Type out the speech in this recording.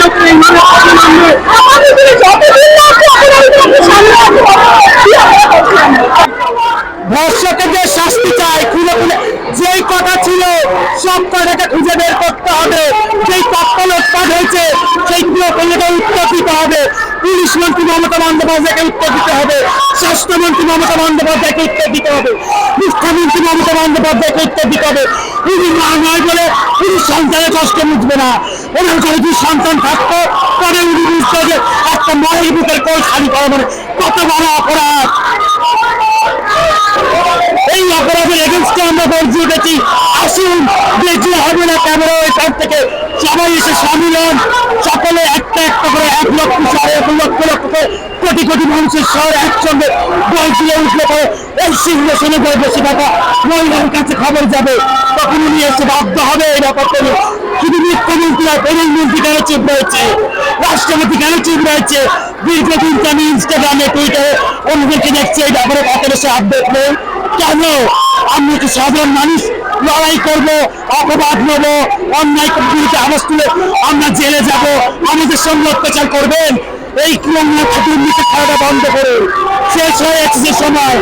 লোককে এইভাবে কথা মানবে আমাদের দিনে যতদিন না আছে অপরাধীদের সামনে আছে কি আমরা করছিলাম ধর্ষকদের শাস্তি চাই, খুলে খুলে যেই কথা ছিল, সব কথাটা খুঁজে বের করতে হবে। যেই তথ্য লোটপাট হয়েছে সেই কথাটা উত্তর দিতে হবে। পুলিশ মন্ত্রী মমতা বন্দ্যোপাধ্যায়কে উত্তর দিতে হবে। স্বাস্থ্যমন্ত্রী মমতা বন্দ্যোপাধ্যায়কে উত্তর দিতে হবে। মুখ্যমন্ত্রী মমতা বন্দ্যোপাধ্যায়কে উত্তর দিতে হবে। উনি মা নয় বলে উনি সন্তানের কষ্ট বুঝবে না। ওনার ঘরে যদি সন্তান থাকতো তবে উনি যে একটা মায়ের বুকের কোল খালি করা মানে কত বড় অপরাধ। এই অপরাধের এগেনস্টে আমরা বলছি উঠেছি। আসুন বেঁচে হবে না ক্যামেরা সাইড থেকে সবাই এসে সামিল হন। সকলে একটা একটা করে এক লক্ষ সাড়ে এক লক্ষ লক্ষ করে কোটি কোটি মানুষের শহর একসঙ্গে বই তুলে উঠলে পরে এই সিংহাসনে বই বসে থাকা মহিলার কাছে খবর যাবে। তখন উনি এসে বাধ্য হবে এই ব্যাপারটা শুধু মুখ্যমন্ত্রী আর প্রধানমন্ত্রী কেন চুপ রয়েছে? রাষ্ট্রপতি কেন চুপ রয়েছে? দীর্ঘদিন আমি ইনস্টাগ্রামে টুইটারে অন্যদেরকে দেখছি, এই ব্যাপারে কত বেশি আপডেট নেই। কেন? আমরা কি সাধারণ মানুষ, লড়াই করব, অপবাদ নেব, অন্যায় বিরুদ্ধে আওয়াজ তুলে আমরা জেলে যাব, আমাদের সঙ্গে অত্যাচার করবেন? এই দুর্নীতি খাওয়াটা বন্ধ করে শেষ হয়ে যাচ্ছে সময়।